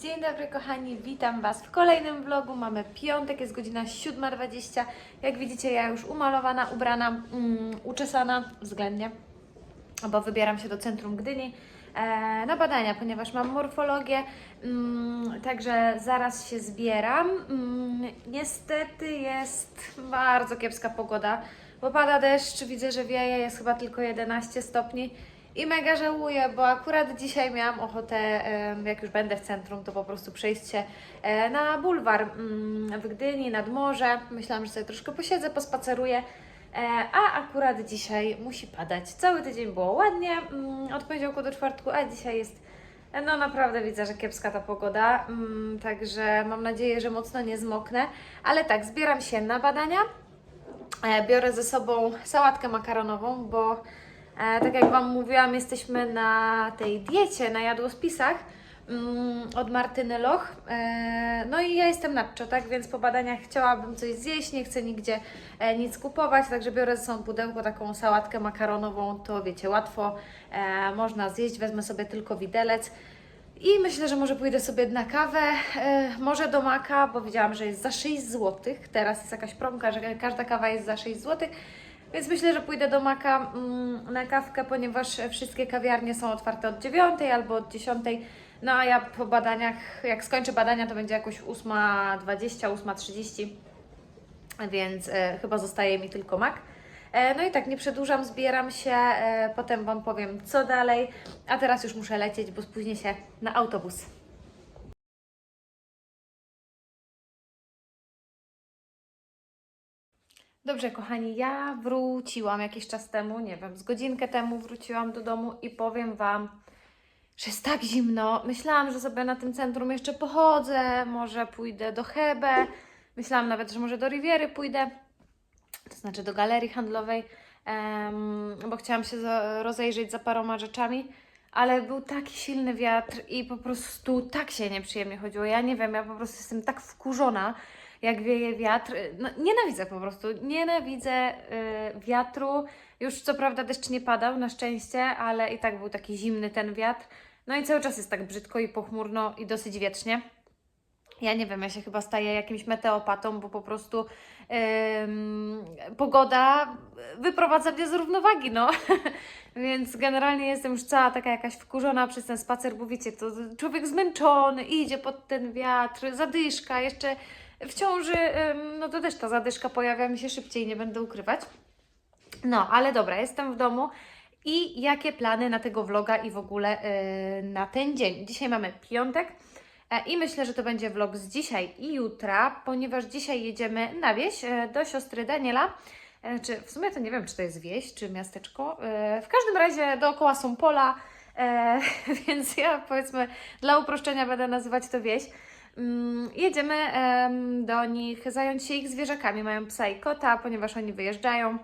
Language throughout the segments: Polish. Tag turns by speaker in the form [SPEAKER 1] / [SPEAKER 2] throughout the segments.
[SPEAKER 1] Dzień dobry kochani, witam Was w kolejnym vlogu. Mamy piątek, jest godzina 7.20. Jak widzicie, ja już umalowana, ubrana, mm, uczesana względnie, bo wybieram się do centrum Gdyni e, na badania, ponieważ mam morfologię, mm, także zaraz się zbieram. Mm, niestety jest bardzo kiepska pogoda, bo pada deszcz, widzę, że wieje, jest chyba tylko 11 stopni. I mega żałuję, bo akurat dzisiaj miałam ochotę, jak już będę w centrum, to po prostu przejść się e, na bulwar mm, w Gdyni, nad morze. Myślałam, że sobie troszkę posiedzę, pospaceruję. E, A akurat dzisiaj musi padać. Cały tydzień było ładnie, mm, od poniedziałku do czwartku, a dzisiaj jest, no naprawdę widzę, że kiepska ta pogoda. mm, Także mam nadzieję, że mocno nie zmoknę. Ale tak, zbieram się na badania. E, Biorę ze sobą sałatkę makaronową, bo tak jak Wam mówiłam, jesteśmy na tej diecie, na jadłospisach mm, od Martyny Loch. E, no i ja jestem nadczo, tak więc po badaniach chciałabym coś zjeść, nie chcę nigdzie e, nic kupować, także biorę ze sobą pudełko, taką sałatkę makaronową, to wiecie, łatwo e, można zjeść, wezmę sobie tylko widelec. I myślę, że może pójdę sobie na kawę, e, może do Maka, bo widziałam, że jest za 6 zł. Teraz jest jakaś promka, że każda kawa jest za 6 zł. Więc myślę, że pójdę do Maka mm, na kawkę, ponieważ wszystkie kawiarnie są otwarte od 9 albo od 10. No a ja po badaniach, jak skończę badania, to będzie jakoś 8.20, 8.30, więc e, chyba zostaje mi tylko Mak. E, No i tak, nie przedłużam, zbieram się, e, potem Wam powiem co dalej, a teraz już muszę lecieć, bo spóźnię się na autobus. Dobrze, kochani, ja wróciłam jakiś czas temu, nie wiem, z godzinkę temu wróciłam do domu i powiem Wam, że jest tak zimno. Myślałam, że sobie na tym centrum jeszcze pochodzę, może pójdę do Hebe, myślałam nawet, że może do Riviery pójdę, to znaczy do galerii handlowej, bo chciałam się rozejrzeć za paroma rzeczami, ale był taki silny wiatr i po prostu tak się nieprzyjemnie chodziło. Ja nie wiem, ja po prostu jestem tak wkurzona, jak wieje wiatr. No, nienawidzę po prostu, nienawidzę y, wiatru. Już co prawda deszcz nie padał, na szczęście, ale i tak był taki zimny ten wiatr. No i cały czas jest tak brzydko i pochmurno i dosyć wiecznie. Ja nie wiem, ja się chyba staję jakimś meteopatą, bo po prostu ym, pogoda wyprowadza mnie z równowagi, no. Więc generalnie jestem już cała taka jakaś wkurzona przez ten spacer, bo wiecie, to człowiek zmęczony, idzie pod ten wiatr, zadyszka, jeszcze w ciąży, no to też ta zadyszka pojawia mi się szybciej, nie będę ukrywać. No, ale dobra, jestem w domu. I jakie plany na tego vloga i w ogóle yy, na ten dzień? Dzisiaj mamy piątek. E, I myślę, że to będzie vlog z dzisiaj i jutra, ponieważ dzisiaj jedziemy na wieś e, do siostry Daniela. E, Czy w sumie to nie wiem, czy to jest wieś, czy miasteczko. E, W każdym razie dookoła są pola, e, więc ja powiedzmy dla uproszczenia będę nazywać to wieś. Mm, Jedziemy em, do nich zająć się ich zwierzakami. Mają psa i kota, ponieważ oni wyjeżdżają.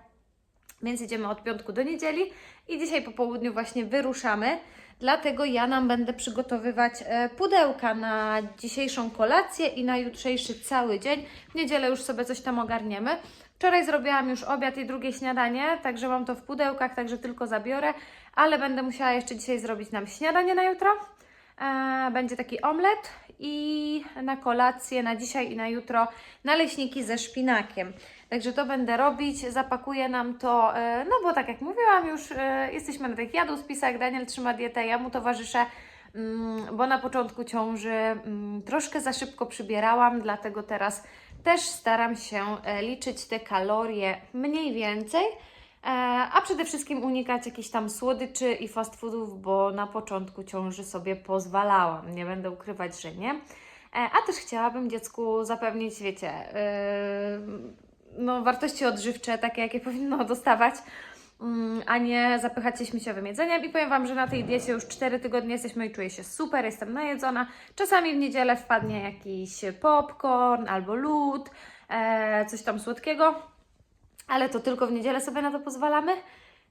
[SPEAKER 1] Więc jedziemy od piątku do niedzieli i dzisiaj po południu właśnie wyruszamy. Dlatego ja nam będę przygotowywać e, pudełka na dzisiejszą kolację i na jutrzejszy cały dzień. W niedzielę już sobie coś tam ogarniemy. Wczoraj zrobiłam już obiad i drugie śniadanie, także mam to w pudełkach, także tylko zabiorę, ale będę musiała jeszcze dzisiaj zrobić nam śniadanie na jutro. E, Będzie taki omlet i na kolację na dzisiaj i na jutro naleśniki ze szpinakiem. Także to będę robić, zapakuję nam to, e, no bo tak jak mówiłam już, e, jesteśmy na tych jadłospisach, Daniel trzyma dietę, ja mu towarzyszę, mm, bo na początku ciąży mm, troszkę za szybko przybierałam, dlatego teraz też staram się liczyć te kalorie mniej więcej, a przede wszystkim unikać jakichś tam słodyczy i fast foodów, bo na początku ciąży sobie pozwalałam, nie będę ukrywać, że nie. E, A też chciałabym dziecku zapewnić, wiecie, yy, no, wartości odżywcze, takie jakie powinno dostawać, mm, a nie zapychać się śmieciowym jedzeniem. I powiem Wam, że na tej diecie już 4 tygodnie jesteśmy i czuję się super, jestem najedzona. Czasami w niedzielę wpadnie jakiś popcorn albo lód, e, coś tam słodkiego, ale to tylko w niedzielę sobie na to pozwalamy.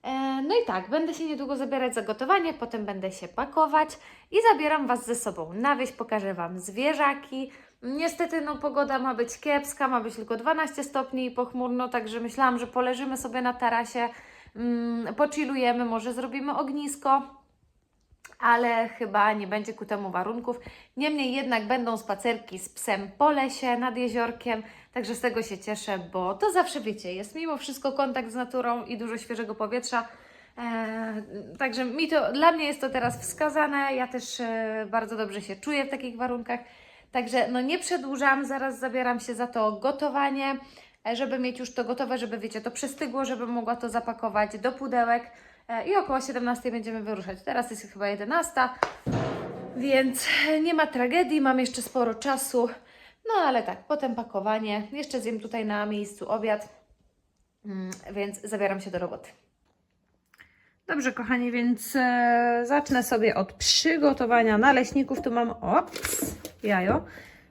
[SPEAKER 1] E, No i tak, będę się niedługo zabierać za gotowanie, potem będę się pakować i zabieram Was ze sobą na wieś, pokażę Wam zwierzaki. Niestety, no pogoda ma być kiepska, ma być tylko 12 stopni i pochmurno, także myślałam, że poleżymy sobie na tarasie, mm, pochillujemy, może zrobimy ognisko, ale chyba nie będzie ku temu warunków. Niemniej jednak będą spacerki z psem po lesie nad jeziorkiem, także z tego się cieszę, bo to zawsze wiecie, jest mimo wszystko kontakt z naturą i dużo świeżego powietrza. Eee, także mi to, dla mnie jest to teraz wskazane. Ja też e, bardzo dobrze się czuję w takich warunkach. Także no nie przedłużam, zaraz zabieram się za to gotowanie, e, żeby mieć już to gotowe, żeby wiecie, to przystygło, żeby mogła to zapakować do pudełek i około 17 będziemy wyruszać. Teraz jest chyba 11, więc nie ma tragedii, mam jeszcze sporo czasu. No ale tak, potem pakowanie. Jeszcze zjem tutaj na miejscu obiad, Mm, więc zabieram się do roboty.
[SPEAKER 2] Dobrze, kochani, więc e, zacznę sobie od przygotowania naleśników. Tu mam, ops, jajo.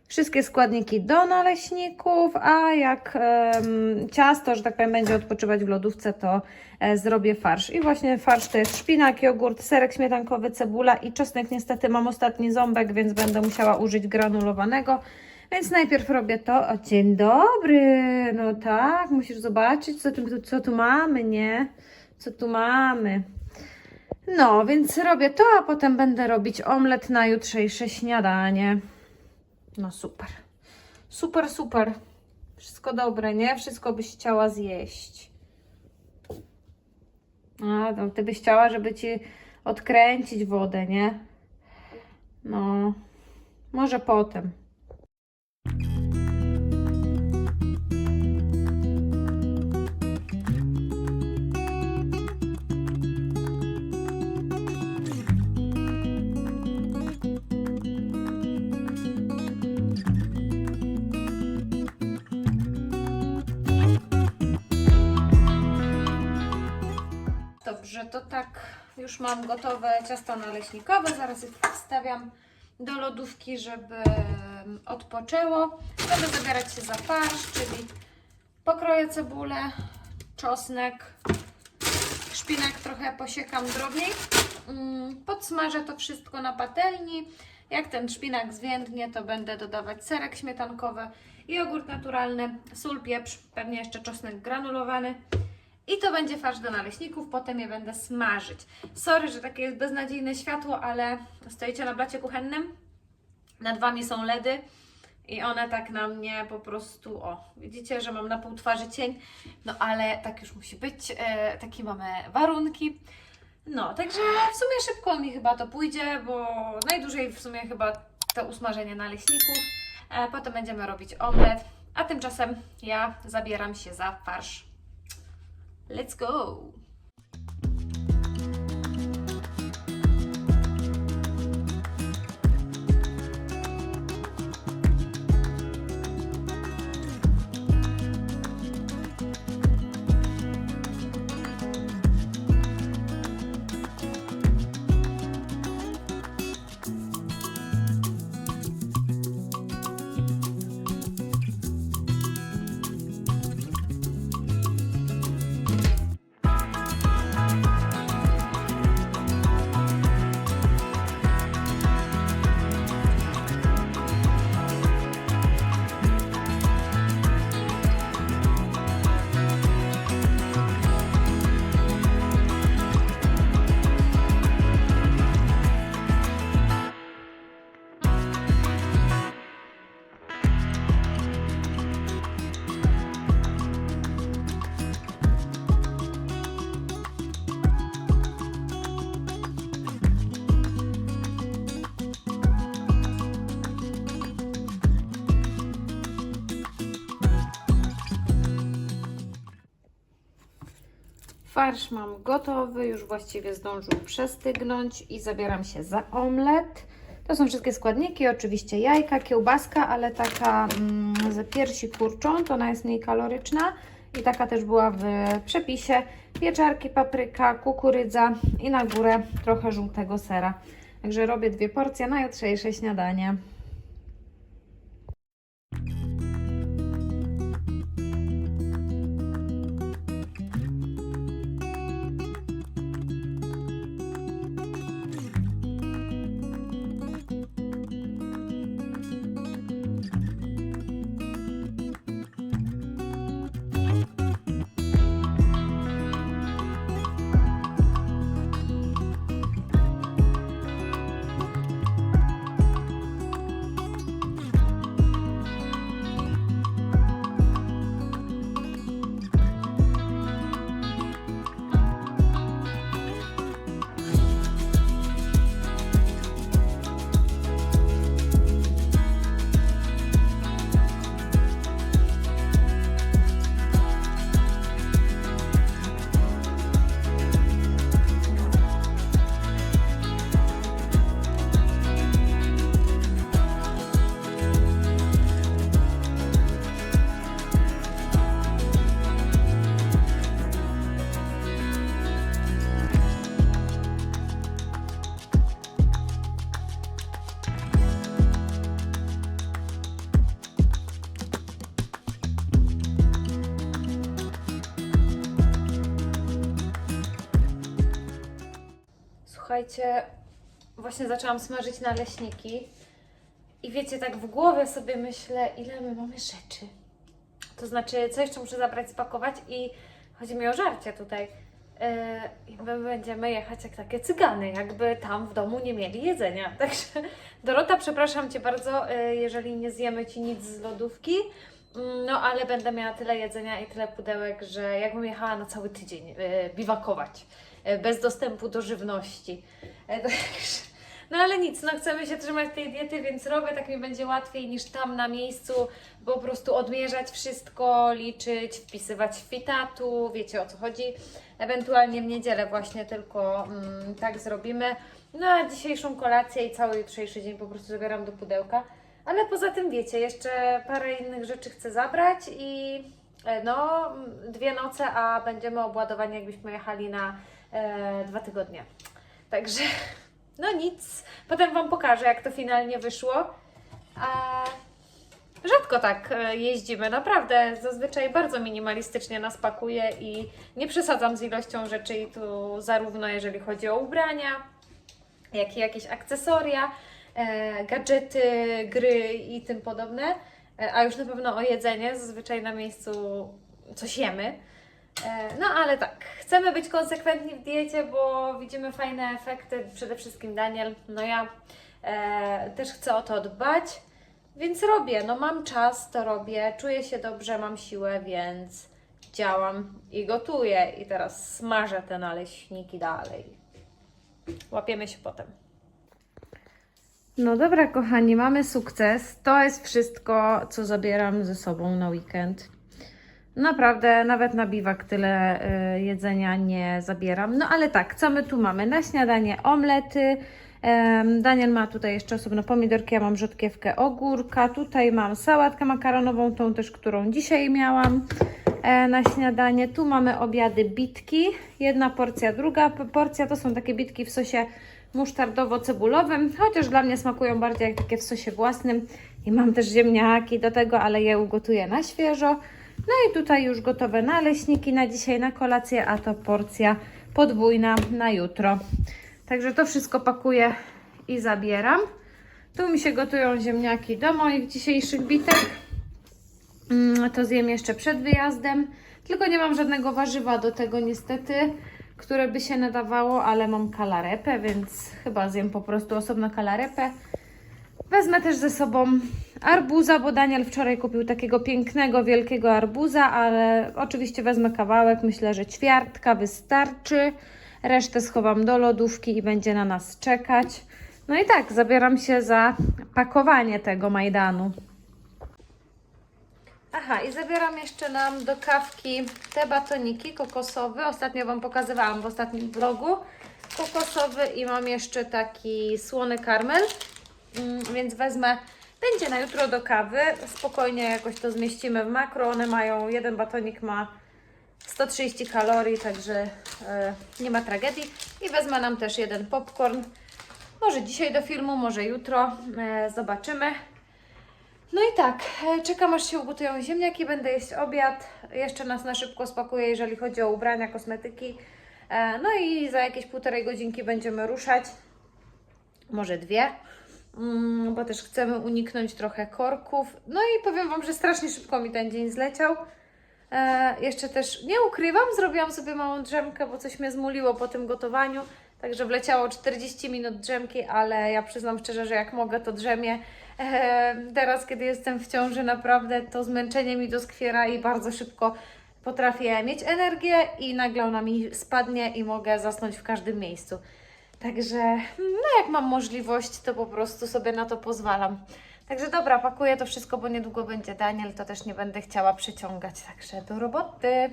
[SPEAKER 2] Wszystkie składniki do naleśników, a jak ciasto, że tak powiem, będzie odpoczywać w lodówce, to e, zrobię farsz. I właśnie farsz to jest szpinak, jogurt, serek śmietankowy, cebula i czosnek. Niestety mam ostatni ząbek, więc będę musiała użyć granulowanego. Więc najpierw robię to. O, dzień dobry, no tak, musisz zobaczyć, co tu, co tu mamy, nie? Co tu mamy? No, więc robię to, a potem będę robić omlet na jutrzejsze śniadanie. No super. Super, super. Wszystko dobre, nie? Wszystko byś chciała zjeść. A, no, ty byś chciała, żeby ci odkręcić wodę, nie? No, może potem.
[SPEAKER 1] To tak już mam gotowe ciasto naleśnikowe. Zaraz je wstawiam do lodówki, żeby odpoczęło. Będę zabierać się za farsz, czyli pokroję cebulę, czosnek, szpinak trochę posiekam drobniej. Mm, Podsmażę to wszystko na patelni. Jak ten szpinak zwiędnie, to będę dodawać serek śmietankowy, jogurt naturalny, sól, pieprz, pewnie jeszcze czosnek granulowany. I to będzie farsz do naleśników, potem je będę smażyć. Sorry, że takie jest beznadziejne światło, ale stoicie na blacie kuchennym, nad Wami są LEDy i one tak na mnie po prostu, o, widzicie, że mam na pół twarzy cień, no ale tak już musi być, e, takie mamy warunki. No, także w sumie szybko mi chyba to pójdzie, bo najdłużej w sumie chyba to usmażenie naleśników. E, potem będziemy robić omlet, a tymczasem ja zabieram się za farsz. Let's go!
[SPEAKER 2] Farsz mam gotowy, już właściwie zdążył przestygnąć i zabieram się za omlet. To są wszystkie składniki, oczywiście jajka, kiełbaska, ale taka mm, z piersi kurczą, to ona jest mniej kaloryczna i taka też była w przepisie. Pieczarki, papryka, kukurydza i na górę trochę żółtego sera. Także robię dwie porcje na jutrzejsze śniadanie.
[SPEAKER 1] Słuchajcie, właśnie zaczęłam smażyć naleśniki. I wiecie, tak w głowie sobie myślę, ile my mamy rzeczy. To znaczy, co jeszcze muszę zabrać, spakować i chodzi mi o żarcie tutaj. Yy, my będziemy jechać jak takie cygany, jakby tam w domu nie mieli jedzenia. Także Dorota, przepraszam Cię bardzo, yy, jeżeli nie zjemy Ci nic z lodówki. Mm, No, ale będę miała tyle jedzenia i tyle pudełek, że jakbym jechała na cały tydzień yy, biwakować, bez dostępu do żywności. Także- No ale nic, no chcemy się trzymać tej diety, więc robię, tak mi będzie łatwiej niż tam na miejscu po prostu odmierzać wszystko, liczyć, wpisywać fitatu, wiecie o co chodzi. Ewentualnie w niedzielę właśnie tylko mm, tak zrobimy. No a dzisiejszą kolację i cały jutrzejszy dzień po prostu zabieram do pudełka. Ale poza tym wiecie, jeszcze parę innych rzeczy chcę zabrać i e, no dwie noce, a będziemy obładowani jakbyśmy jechali na e, dwa tygodnie. Także no nic. Potem Wam pokażę jak to finalnie wyszło. A Rzadko tak e, jeździmy, naprawdę. Zazwyczaj bardzo minimalistycznie nas pakuje i nie przesadzam z ilością rzeczy i tu zarówno jeżeli chodzi o ubrania, jak i jakieś akcesoria, e, gadżety, gry i tym podobne. E, a już na pewno o jedzenie, zazwyczaj na miejscu coś jemy. E, No ale tak, chcemy być konsekwentni w diecie, bo widzimy fajne efekty, przede wszystkim Daniel, no ja e, też chcę o to dbać, więc robię, no mam czas, to robię, czuję się dobrze, mam siłę, więc działam i gotuję i teraz smażę te naleśniki dalej. Łapiemy się potem.
[SPEAKER 2] No dobra, kochani, mamy sukces. To jest wszystko, co zabieram ze sobą na weekend. Naprawdę, nawet na biwak tyle y, jedzenia nie zabieram. No ale tak, co my tu mamy? Na śniadanie omlety. Daniel ma tutaj jeszcze osobno pomidorki, ja mam rzodkiewkę ogórka. Tutaj mam sałatkę makaronową, tą też, którą dzisiaj miałam e, na śniadanie. Tu mamy obiady bitki. Jedna porcja, druga porcja to są takie bitki w sosie musztardowo-cebulowym, chociaż dla mnie smakują bardziej jak takie w sosie własnym. I mam też ziemniaki do tego, ale je ugotuję na świeżo. No i tutaj już gotowe naleśniki na dzisiaj na kolację, a to porcja podwójna na jutro. Także to wszystko pakuję i zabieram. Tu mi się gotują ziemniaki do moich dzisiejszych bitek. Mm, To zjem jeszcze przed wyjazdem. Tylko nie mam żadnego warzywa do tego niestety, które by się nadawało, ale mam kalarepę, więc chyba zjem po prostu osobno kalarepę. Wezmę też ze sobą arbuza, bo Daniel wczoraj kupił takiego pięknego, wielkiego arbuza, ale oczywiście wezmę kawałek, myślę, że ćwiartka wystarczy. Resztę schowam do lodówki i będzie na nas czekać. No i tak, zabieram się za pakowanie tego Majdanu.
[SPEAKER 1] Aha, i zabieram jeszcze nam do kawki te batoniki kokosowe. Ostatnio Wam pokazywałam w ostatnim vlogu. Kokosowy i mam jeszcze taki słony karmel, więc wezmę, będzie na jutro do kawy. Spokojnie jakoś to zmieścimy w makro. One mają, jeden batonik ma 130 kalorii, także e, nie ma tragedii. I wezmę nam też jeden popcorn. Może dzisiaj do filmu, może jutro. E, zobaczymy. No i tak, e, czekam aż się ugotują ziemniaki, będę jeść obiad. Jeszcze nas na szybko spakuję, jeżeli chodzi o ubrania, kosmetyki. No i za jakieś półtorej godzinki będziemy ruszać. Może dwie, mm, bo też chcemy uniknąć trochę korków. No i powiem Wam, że strasznie szybko mi ten dzień zleciał. E, jeszcze też nie ukrywam, zrobiłam sobie małą drzemkę, bo coś mnie zmuliło po tym gotowaniu. Także wleciało 40 minut drzemki, ale ja przyznam szczerze, że jak mogę, to drzemię. E, teraz, kiedy jestem w ciąży, naprawdę to zmęczenie mi doskwiera i bardzo szybko potrafię mieć energię i nagle ona mi spadnie i mogę zasnąć w każdym miejscu. Także, no jak mam możliwość, to po prostu sobie na to pozwalam. Także dobra, pakuję to wszystko, bo niedługo będzie Daniel, to też nie będę chciała przeciągać. Także do roboty.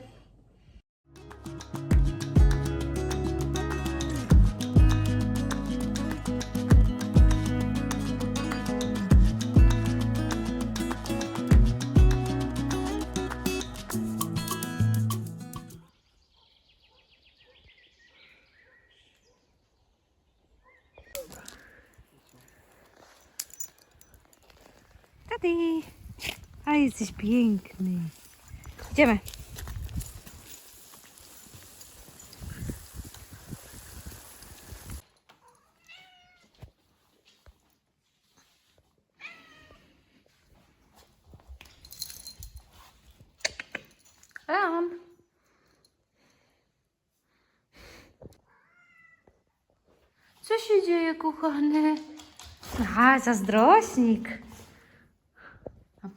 [SPEAKER 2] Buddy! A jesteś piękny. Idziemy. Ram. Co się dzieje, kochany? A, zazdrośnik.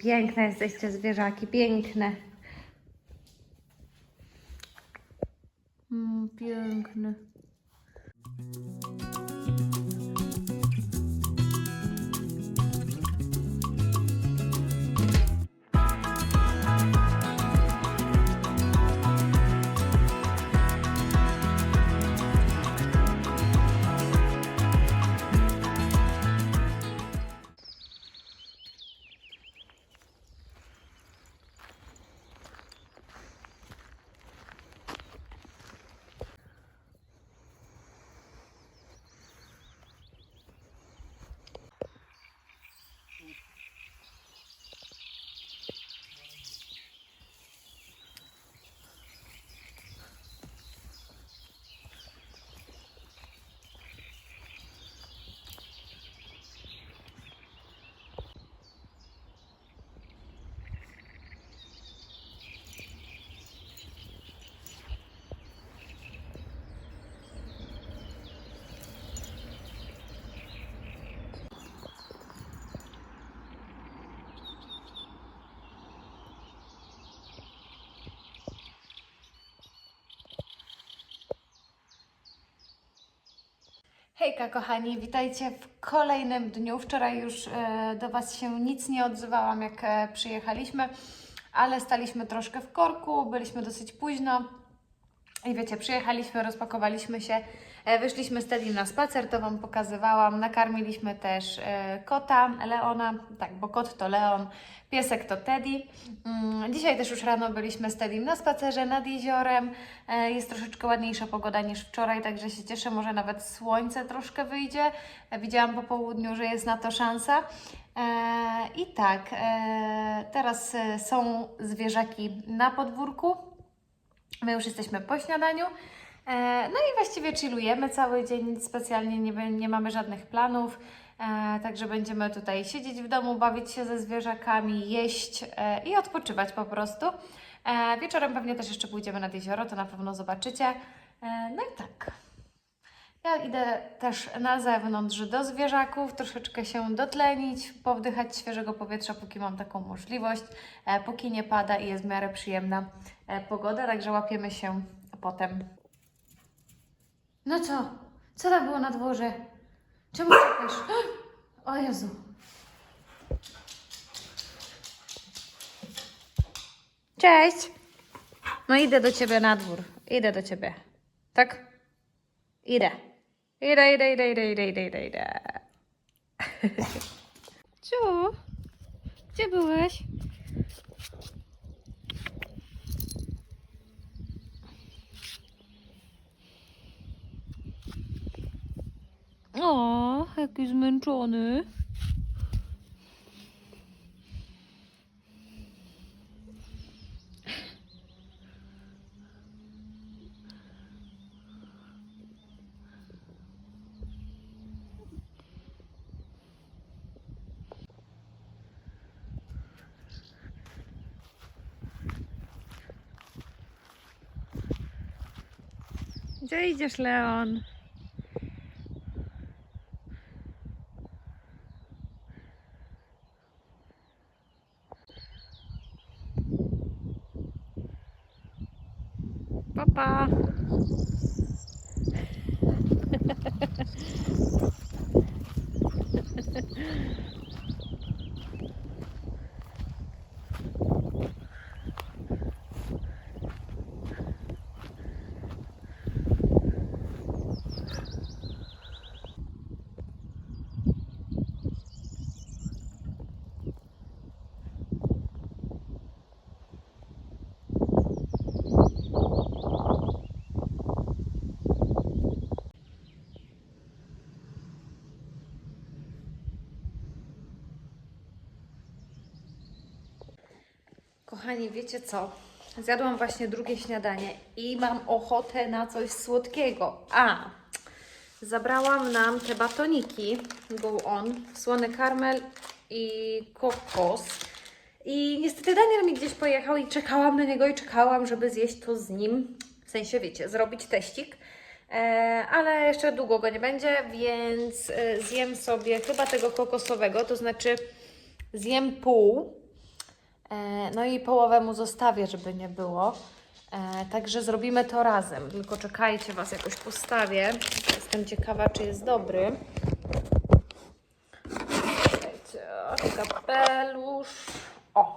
[SPEAKER 2] Piękne jesteście zwierzaki, piękne.
[SPEAKER 1] Hejka kochani, witajcie w kolejnym dniu. Wczoraj już e, do Was się nic nie odzywałam, jak e, przyjechaliśmy, ale staliśmy troszkę w korku, byliśmy dosyć późno. I wiecie, przyjechaliśmy, rozpakowaliśmy się, wyszliśmy z Teddy na spacer, to Wam pokazywałam. Nakarmiliśmy też e, kota, Leona, tak, bo kot to Leon, piesek to Teddy. Mm, Dzisiaj też już rano byliśmy z Teddy na spacerze nad jeziorem. E, Jest troszeczkę ładniejsza pogoda niż wczoraj, także się cieszę, może nawet słońce troszkę wyjdzie. E, Widziałam po południu, że jest na to szansa. E, I tak, e, teraz e, są zwierzaki na podwórku. My już jesteśmy po śniadaniu. E, No i właściwie chillujemy cały dzień, specjalnie nie, nie mamy żadnych planów. E, Także będziemy tutaj siedzieć w domu, bawić się ze zwierzakami, jeść e, i odpoczywać po prostu. Wieczorem pewnie też jeszcze pójdziemy nad jezioro, to na pewno zobaczycie. No i tak. Ja idę też na zewnątrz do zwierzaków, troszeczkę się dotlenić, powdychać świeżego powietrza, póki mam taką możliwość, póki nie pada i jest w miarę przyjemna pogoda, także łapiemy się potem. No co? Co tam było na dworze? Czemu czekasz? O Jezu. Cześć. No idę do ciebie na dwór. Idę do ciebie. Tak? Idę. Idę, idę, idę, idę, idę, idę, idę, idę. Co? Gdzie byłeś? O, jaki zmęczony. Gdzie idziesz, Leon? Kochani, wiecie co? Zjadłam właśnie drugie śniadanie i mam ochotę na coś słodkiego. A, zabrałam nam te batoniki Go On, słony karmel i kokos. I niestety Daniel mi gdzieś pojechał i czekałam na niego i czekałam, żeby zjeść to z nim. W sensie, wiecie, zrobić teścik. E, ale jeszcze długo go nie będzie, więc e, zjem sobie chyba tego kokosowego, to znaczy zjem pół. E, no i połowę mu zostawię, żeby nie było. E, także zrobimy to razem. Tylko czekajcie, Was jakoś postawię. Jestem ciekawa, czy jest dobry. Czekajcie, kapelusz. O!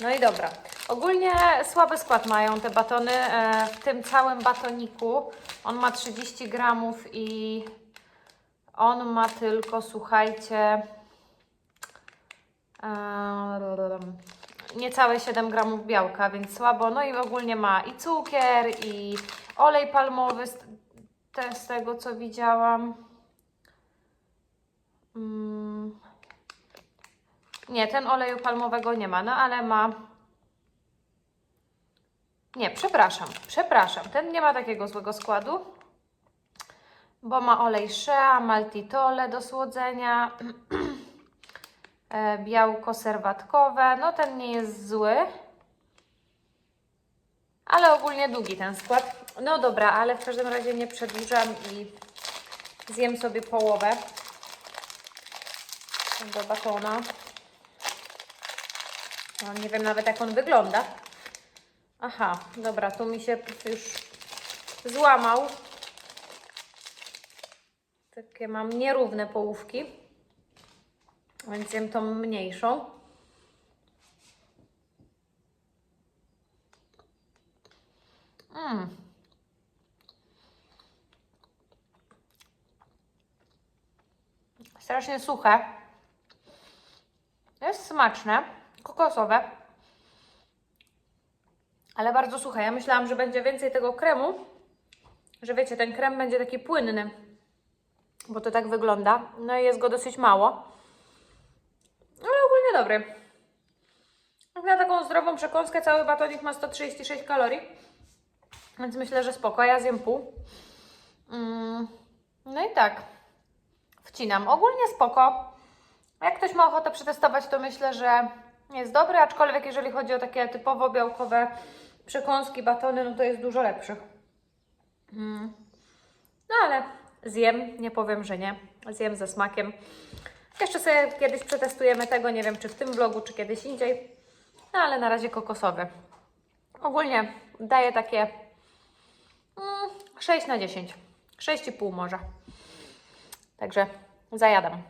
[SPEAKER 1] No i dobra. Ogólnie słaby skład mają te batony. E, w tym całym batoniku on ma 30 gramów i on ma tylko, słuchajcie, niecałe 7 gramów białka, więc słabo. No i ogólnie ma i cukier, i olej palmowy, z, te, z tego co widziałam. Mm. Nie, ten oleju palmowego nie ma, no ale ma. Nie, przepraszam, przepraszam. Ten nie ma takiego złego składu, bo ma olej shea, maltitole do słodzenia, białko serwatkowe. No ten nie jest zły, ale ogólnie długi ten skład. No dobra, ale w każdym razie nie przedłużam i zjem sobie połowę tego batona. No, nie wiem nawet jak on wygląda. Aha, dobra, tu mi się już złamał. Takie mam nierówne połówki. Więc jem tą mniejszą. Mm. Strasznie suche. Jest smaczne, kokosowe, ale bardzo suche. Ja myślałam, że będzie więcej tego kremu, że wiecie, ten krem będzie taki płynny, bo to tak wygląda. No i jest go dosyć mało, dobry. Na taką zdrową przekąskę cały batonik ma 136 kalorii, więc myślę, że spoko. Ja zjem pół. Mm, No i tak, wcinam. Ogólnie spoko. Jak ktoś ma ochotę przetestować, to myślę, że jest dobry, aczkolwiek jeżeli chodzi o takie typowo białkowe przekąski, batony, no to jest dużo lepszych. Mm. No ale zjem, nie powiem, że nie. Zjem ze smakiem. Jeszcze sobie kiedyś przetestujemy tego, nie wiem czy w tym vlogu, czy kiedyś indziej. No ale na razie kokosowy. Ogólnie daje takie mm, 6 na 10. 6,5 może. Także zajadam.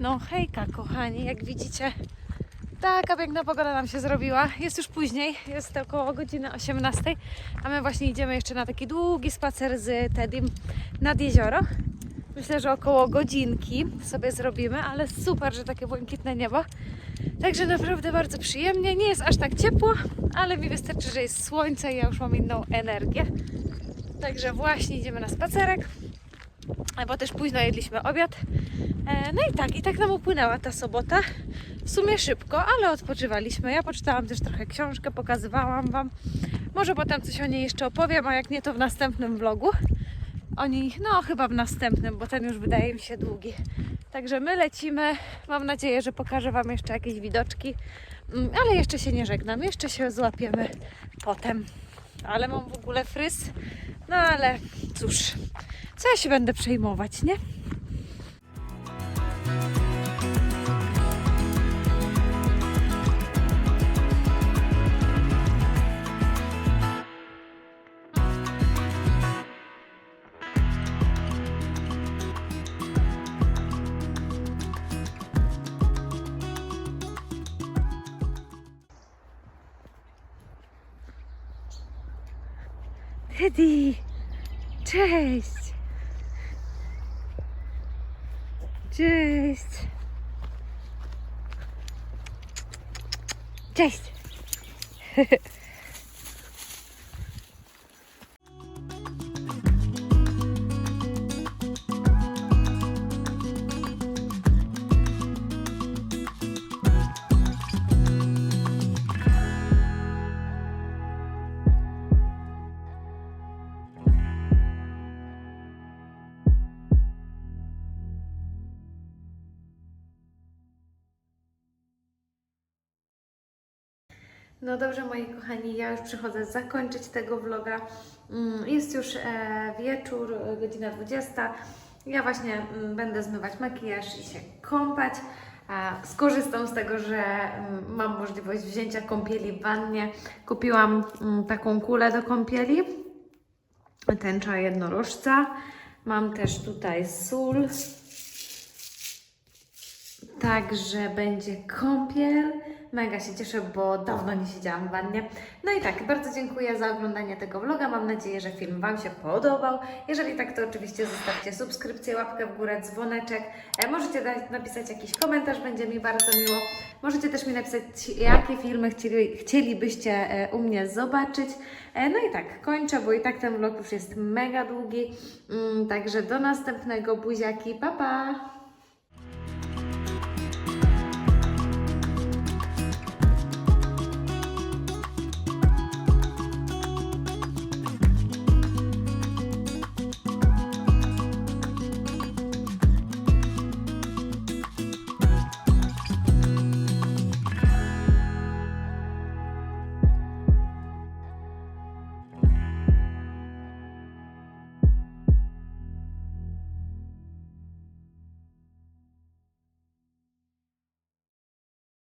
[SPEAKER 1] No hejka kochani, jak widzicie taka piękna pogoda nam się zrobiła. Jest już później, jest około godziny 18, a my właśnie idziemy jeszcze na taki długi spacer z Teddym nad jezioro. Myślę, że około godzinki sobie zrobimy, ale super, że takie błękitne niebo. Także naprawdę bardzo przyjemnie. Nie jest aż tak ciepło, ale mi wystarczy, że jest słońce i ja już mam inną energię. Także właśnie idziemy na spacerek, bo też późno jedliśmy obiad. E, No i tak, i tak nam upłynęła ta sobota. W sumie szybko, ale odpoczywaliśmy. Ja poczytałam też trochę książkę, pokazywałam Wam. Może potem coś o niej jeszcze opowiem, a jak nie, to w następnym vlogu. Oni, no chyba w następnym, bo ten już wydaje mi się długi. Także my lecimy. Mam nadzieję, że pokażę Wam jeszcze jakieś widoczki. Mm, Ale jeszcze się nie żegnam, jeszcze się złapiemy potem. Ale mam w ogóle fryz. No ale cóż, co ja się będę przejmować, nie? Cześć! No dobrze, moi kochani, ja już przychodzę zakończyć tego vloga. Mm, Jest już e, wieczór, e, godzina 20. Ja właśnie mm, będę zmywać makijaż i się kąpać. Skorzystam z tego, że mm, mam możliwość wzięcia kąpieli w wannie. Kupiłam taką kulę do kąpieli, tęcza jednorożca. Mam też tutaj sól, Także będzie kąpiel. Mega się cieszę, bo dawno nie siedziałam w wannie. No i tak, bardzo dziękuję za oglądanie tego vloga. Mam nadzieję, że film Wam się podobał. Jeżeli tak, to oczywiście zostawcie subskrypcję, łapkę w górę, dzwoneczek. E, możecie dać, napisać jakiś komentarz, będzie mi bardzo miło. Możecie też mi napisać, jakie filmy chcieli, chcielibyście e, u mnie zobaczyć. E, no i tak, kończę, bo i tak ten vlog już jest mega długi. Mm, także do następnego. Buziaki, pa pa!